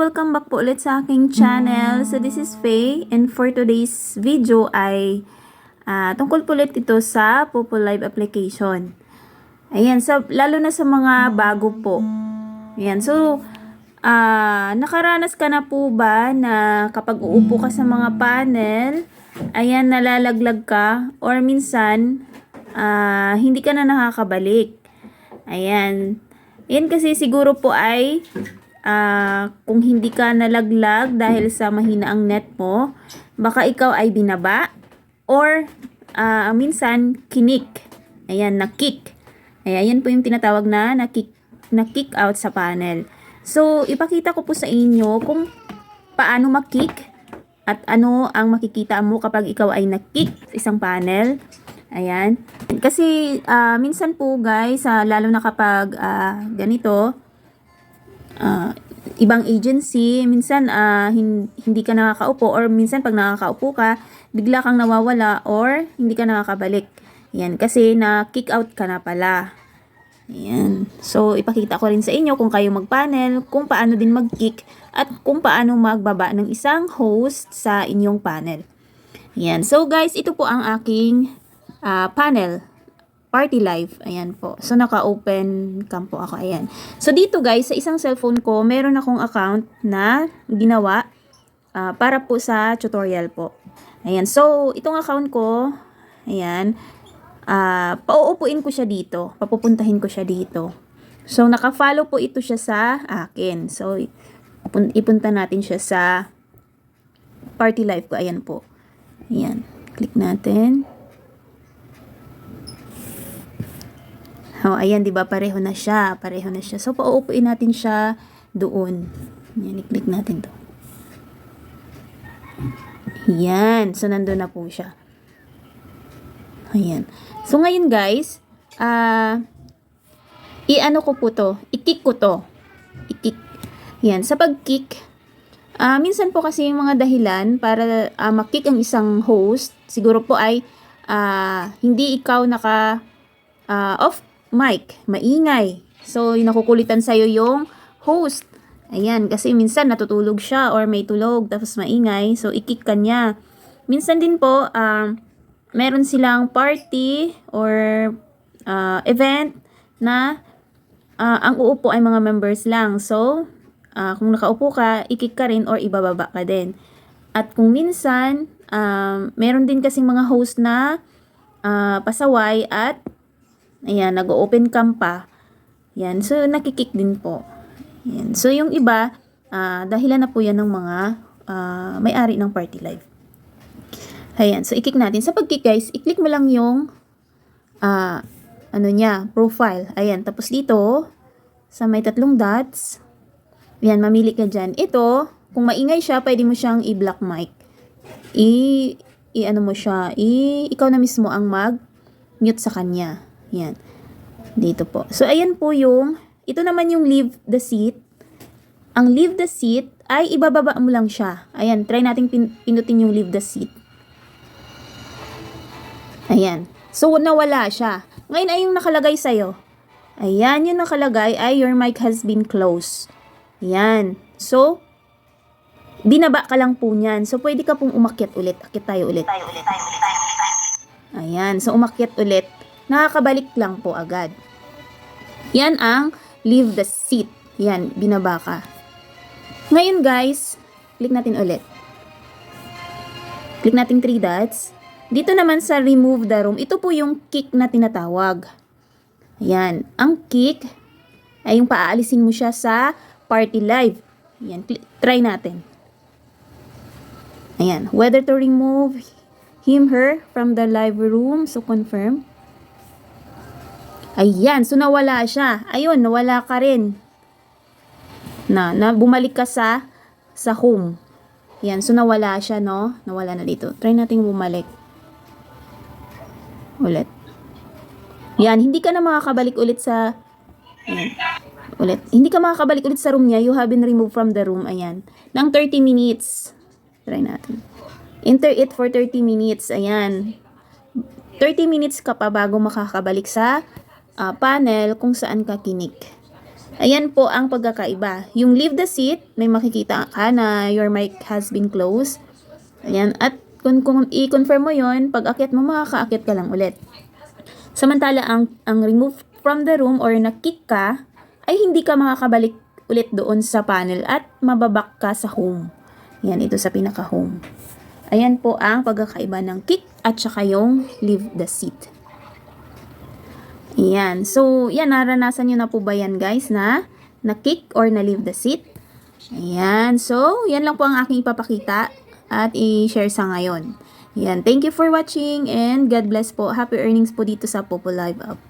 Welcome back po ulit sa aking channel. So this is Faye and for today's video ay ah, tungkol po ulit ito sa Popo Live application. Ayan, so, lalo na sa mga bago po. Ayan, so ah, nakaranas ka na po ba na kapag uupo ka sa mga panel, ayan, nalalaglag ka or minsan ah, hindi ka na nakakabalik. Ayan. Yan kasi siguro po ay ah, kung hindi ka nalaglag dahil sa mahina ang net mo, baka ikaw ay binaba or ah, minsan kinik. Ayan, na-kick. Ayan, yan po yung tinatawag na na-kick, na-kick out sa panel. So, ipakita ko po sa inyo kung paano ma-kick at ano ang makikita mo kapag ikaw ay na-kick sa isang panel. Ayan. Kasi ah, minsan po guys, ah, lalo na kapag ah, ganito, ah, ibang agency, minsan ah, hin- hindi ka nakakaupo or minsan pag nakakaupo ka, bigla kang nawawala or hindi ka nakakabalik. Yan, kasi na-kick out ka na pala. Ayan. So, ipakita ko rin sa inyo kung kayo mag-panel, kung paano din mag-kick, at kung paano magbaba ng isang host sa inyong panel. Ayan. So, guys, ito po ang aking ah, panel. Party live. Ayan po. So, naka-open cam po ako. Ayan. So, dito guys, sa isang cellphone ko, meron akong account na ginawa ah, para po sa tutorial po. Ayan. So, itong account ko, ayan, ah pauupuin ko siya dito. Papupuntahin ko siya dito. So, naka-follow po ito siya sa akin. So, ipun- ipunta natin siya sa party live ko. Ayan po. Ayan. Click natin. Oh, ayan, 'di ba? Pareho na siya, pareho na siya. So pauupuin natin siya doon. Yan, i-click natin 'to. Yan, so nandoon na po siya. Ayan. So ngayon guys, ah i-ano ko po 'to, i-kick ko 'to. I-kick. Yan, sa pag-kick, ah minsan po kasi yung mga dahilan para ah, ma-kick ang isang host, siguro po ay ah, hindi ikaw naka ah, off mic, maingay. So, nakukulitan sa'yo yung host. Ayan, kasi minsan natutulog siya or may tulog tapos maingay. So, ikik ka niya. Minsan din po, um, meron silang party or uh, event na uh, ang uupo ay mga members lang. So, uh, kung nakaupo ka, ikik ka rin or ibababa ka din. At kung minsan, um, meron din kasing mga host na uh, pasaway at Ayan, nag-open cam pa. Yan, so nakikik din po. Yan. So yung iba, ah, dahilan na po yan ng mga ah, may-ari ng party live. Ayan, so i-kick natin. Sa pag-kick guys, i-click mo lang yung ah, ano niya, profile. Ayan, tapos dito, sa may tatlong dots, yan, mamili ka dyan. Ito, kung maingay siya, pwede mo siyang i-block mic. I, i ano mo siya, i, ikaw na mismo ang mag-mute sa kanya. Yan. Dito po. So, ayan po yung, ito naman yung leave the seat. Ang leave the seat ay ibababa mo lang siya. Ayan, try natin pin, pinutin yung leave the seat. Ayan. So, nawala siya. Ngayon ay yung nakalagay sa'yo. Ayan, yung nakalagay ay your mic has been closed. Ayan. So, binaba ka lang po niyan. So, pwede ka pong umakyat ulit. Akit tayo ulit. Ayan. So, umakyat ulit nakakabalik lang po agad. Yan ang leave the seat. Yan, binaba ka. Ngayon guys, click natin ulit. Click natin three dots. Dito naman sa remove the room, ito po yung kick na tinatawag. Yan, ang kick ay yung paaalisin mo siya sa party live. Yan, click, try natin. Ayan, whether to remove him, her from the live room. So, confirm. Ayan, so nawala siya. Ayun, nawala ka rin. Na, na bumalik ka sa sa home. Yan, so nawala siya, no? Nawala na dito. Try nating bumalik. Ulit. Yan, hindi ka na makakabalik ulit sa Ayan. Ulit. Hindi ka makakabalik ulit sa room niya. You have been removed from the room. Ayan. Nang 30 minutes. Try natin. Enter it for 30 minutes. Ayan. 30 minutes ka pa bago makakabalik sa ah, panel kung saan ka kinik. Ayan po ang pagkakaiba. Yung leave the seat, may makikita ka na your mic has been closed. Ayan. At kung, kung i-confirm mo yon pag akyat mo, makakaakit ka lang ulit. Samantala, ang, ang remove from the room or na-kick ka, ay hindi ka makakabalik ulit doon sa panel at mababak ka sa home. Yan, ito sa pinaka-home. Ayan po ang pagkakaiba ng kick at saka yung leave the seat. Ayan. So, yan, naranasan nyo na po ba yan guys na na-kick or na-leave the seat? Ayan. So, yan lang po ang aking ipapakita at i-share sa ngayon. Ayan. Thank you for watching and God bless po. Happy earnings po dito sa Popo Live Up.